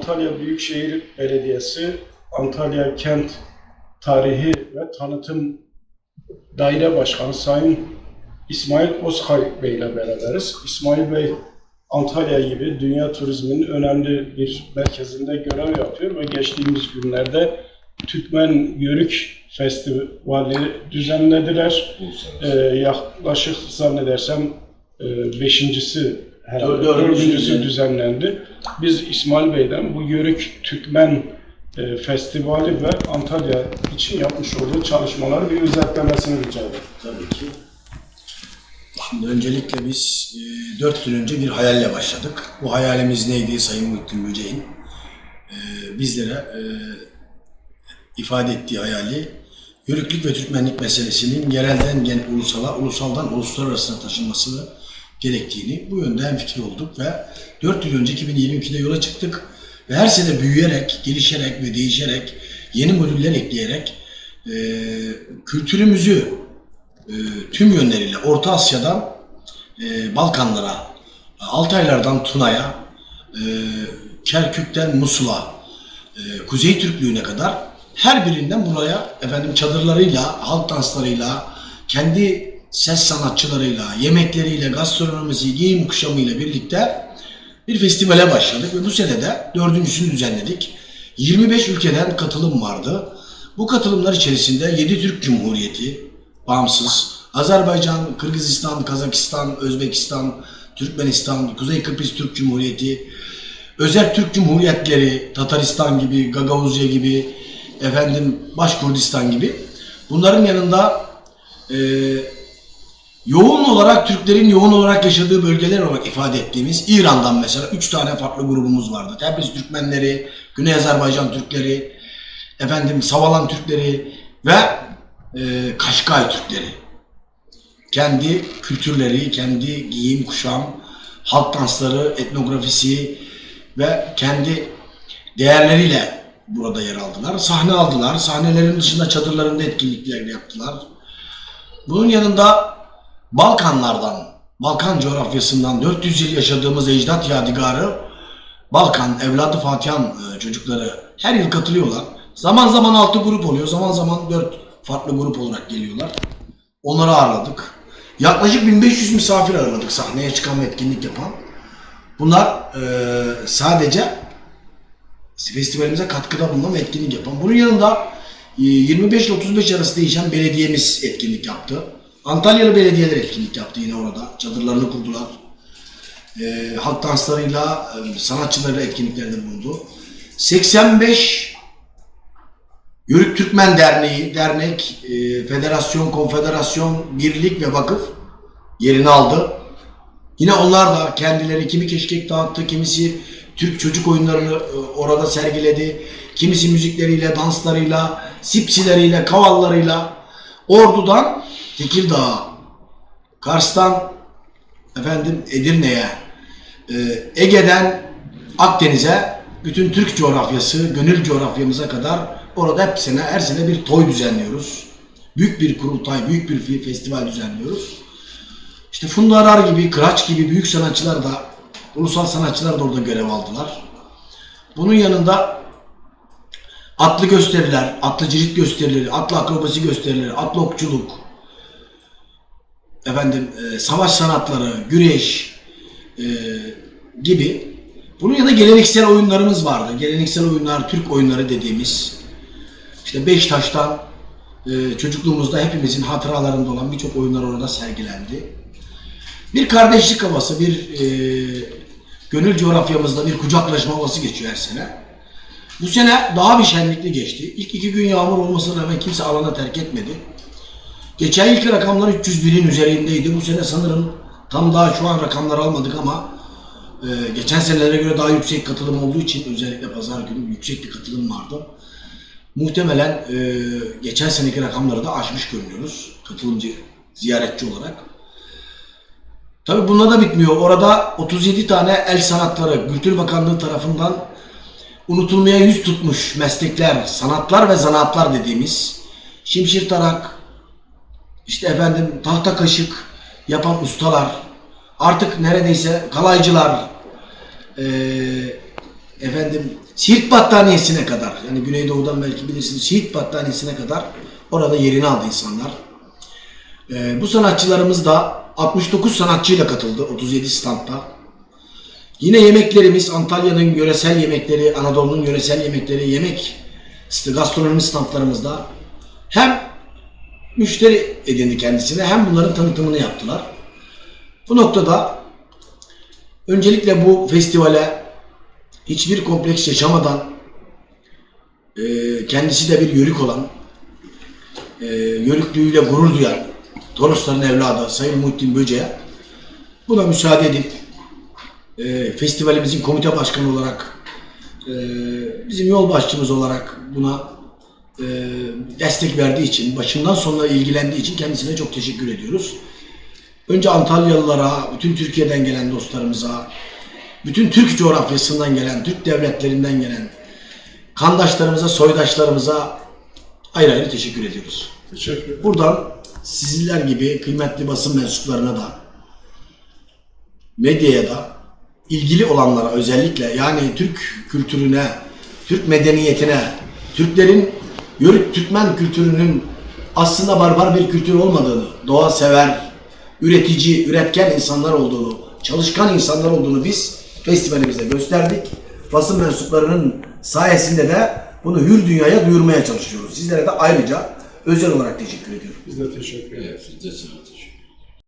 Antalya Büyükşehir Belediyesi Antalya Kent Tarihi ve Tanıtım Daire Başkanı Sayın İsmail Ozkay Bey ile beraberiz. İsmail Bey Antalya gibi dünya turizminin önemli bir merkezinde görev yapıyor ve geçtiğimiz günlerde Türkmen Yörük Festivali düzenlediler. Ee, yaklaşık zannedersem e, beşincisi herhalde Dör- dördüncüsü düzenlendi. Biz İsmail Bey'den bu Yörük Türkmen e, Festivali ve Antalya için yapmış olduğu çalışmaları bir özetlemesini rica ederim. Tabii ki. Şimdi öncelikle biz e, 4 yıl önce bir hayalle başladık. Bu hayalimiz neydi Sayın Muhittin Böceğin? E, bizlere e, ifade ettiği hayali Yörüklük ve Türkmenlik meselesinin yerelden gen ulusala, ulusaldan uluslararasına taşınmasını gerektiğini bu yönde hemfikir olduk ve 4 yıl önce 2022'de yola çıktık. Ve her sene büyüyerek, gelişerek ve değişerek, yeni modüller ekleyerek e, kültürümüzü e, tüm yönleriyle Orta Asya'dan e, Balkanlara, Altaylardan Tuna'ya, e, Kerkük'ten Musul'a, e, Kuzey Türklüğü'ne kadar her birinden buraya efendim çadırlarıyla, halk danslarıyla, kendi ses sanatçılarıyla, yemekleriyle, gastronomisi, giyim kuşamıyla birlikte bir festivale başladık ve bu sene de dördüncüsünü düzenledik. 25 ülkeden katılım vardı. Bu katılımlar içerisinde 7 Türk Cumhuriyeti, bağımsız, Azerbaycan, Kırgızistan, Kazakistan, Özbekistan, Türkmenistan, Kuzey Kıbrıs Türk Cumhuriyeti, özel Türk Cumhuriyetleri, Tataristan gibi, Gagavuzya gibi, efendim Başkurdistan gibi. Bunların yanında e, yoğun olarak Türklerin yoğun olarak yaşadığı bölgeler olarak ifade ettiğimiz İran'dan mesela üç tane farklı grubumuz vardı. Tebriz Türkmenleri, Güney Azerbaycan Türkleri, efendim Savalan Türkleri ve e, Kaşkay Türkleri. Kendi kültürleri, kendi giyim kuşam, halk dansları, etnografisi ve kendi değerleriyle burada yer aldılar. Sahne aldılar. Sahnelerin dışında çadırlarında etkinlikler yaptılar. Bunun yanında Balkanlardan, Balkan coğrafyasından 400 yıl yaşadığımız ecdat yadigarı Balkan, evladı Fatihan e, çocukları her yıl katılıyorlar. Zaman zaman 6 grup oluyor, zaman zaman 4 farklı grup olarak geliyorlar. Onları ağırladık. Yaklaşık 1500 misafir ağırladık sahneye çıkan ve etkinlik yapan. Bunlar e, sadece festivalimize katkıda bulunan etkinlik yapan. Bunun yanında e, 25 ile 35 arası değişen belediyemiz etkinlik yaptı. Antalyalı belediyeler etkinlik yaptı yine orada. Çadırlarını kurdular. E, halk danslarıyla, e, sanatçılarıyla etkinliklerde bulundu. 85 Yörük Türkmen Derneği, dernek, e, federasyon, konfederasyon, birlik ve vakıf yerini aldı. Yine onlar da kendileri kimi keşkek dağıttı, kimisi Türk çocuk oyunlarını e, orada sergiledi. Kimisi müzikleriyle, danslarıyla, sipsileriyle, kavallarıyla Ordu'dan Tekirdağ'a, Kars'tan efendim Edirne'ye, e, Ege'den Akdeniz'e bütün Türk coğrafyası, gönül coğrafyamıza kadar orada hep sene, her sene bir toy düzenliyoruz. Büyük bir kurultay, büyük bir festival düzenliyoruz. İşte Funda gibi, Kıraç gibi büyük sanatçılar da, ulusal sanatçılar da orada görev aldılar. Bunun yanında atlı gösteriler, atlı cirit gösterileri, atlı akrobasi gösterileri, atlı okçuluk, efendim e, savaş sanatları, güreş e, gibi. Bunun yanında geleneksel oyunlarımız vardı. Geleneksel oyunlar, Türk oyunları dediğimiz. İşte Beştaş'tan e, çocukluğumuzda hepimizin hatıralarında olan birçok oyunlar orada sergilendi. Bir kardeşlik havası, bir e, gönül coğrafyamızda bir kucaklaşma havası geçiyor her sene. Bu sene daha bir şenlikli geçti. İlk iki gün yağmur olmasına rağmen kimse alana terk etmedi. Geçen ilk rakamlar 301'in üzerindeydi. Bu sene sanırım tam daha şu an rakamlar almadık ama e, geçen senelere göre daha yüksek katılım olduğu için özellikle pazar günü yüksek bir katılım vardı. Muhtemelen e, geçen seneki rakamları da aşmış görünüyoruz katılımcı, ziyaretçi olarak. Tabii bununla da bitmiyor. Orada 37 tane el sanatları Kültür Bakanlığı tarafından unutulmaya yüz tutmuş meslekler, sanatlar ve zanaatlar dediğimiz şimşir tarak, işte efendim tahta kaşık yapan ustalar, artık neredeyse kalaycılar, eee, efendim Siirt battaniyesine kadar yani Güneydoğu'dan belki bilirsiniz Siirt battaniyesine kadar orada yerini aldı insanlar. Ee, bu sanatçılarımız da 69 sanatçıyla katıldı 37 standta. Yine yemeklerimiz Antalya'nın yöresel yemekleri, Anadolu'nun yöresel yemekleri, yemek gastronomi standlarımızda hem müşteri edindi kendisine hem bunların tanıtımını yaptılar. Bu noktada öncelikle bu festivale hiçbir kompleks yaşamadan e, kendisi de bir yörük olan e, yörüklüğüyle gurur duyan Torosların evladı Sayın Muhittin Böce'ye buna müsaade edip e, festivalimizin komite başkanı olarak e, bizim yol başçımız olarak buna e, destek verdiği için, başından sonuna ilgilendiği için kendisine çok teşekkür ediyoruz. Önce Antalyalılara, bütün Türkiye'den gelen dostlarımıza, bütün Türk coğrafyasından gelen, Türk devletlerinden gelen kandaşlarımıza, soydaşlarımıza ayrı ayrı teşekkür ediyoruz. Teşekkür ederim. Buradan sizler gibi kıymetli basın mensuplarına da medyaya da ilgili olanlara özellikle yani Türk kültürüne, Türk medeniyetine, Türklerin Yörük Türkmen kültürünün aslında barbar bir kültür olmadığını, doğa sever, üretici, üretken insanlar olduğunu, çalışkan insanlar olduğunu biz festivalimizde gösterdik. Basın mensuplarının sayesinde de bunu hür dünyaya duyurmaya çalışıyoruz. Sizlere de ayrıca özel olarak teşekkür ediyorum. Biz de teşekkür ederiz. Evet, siz de sağ olun.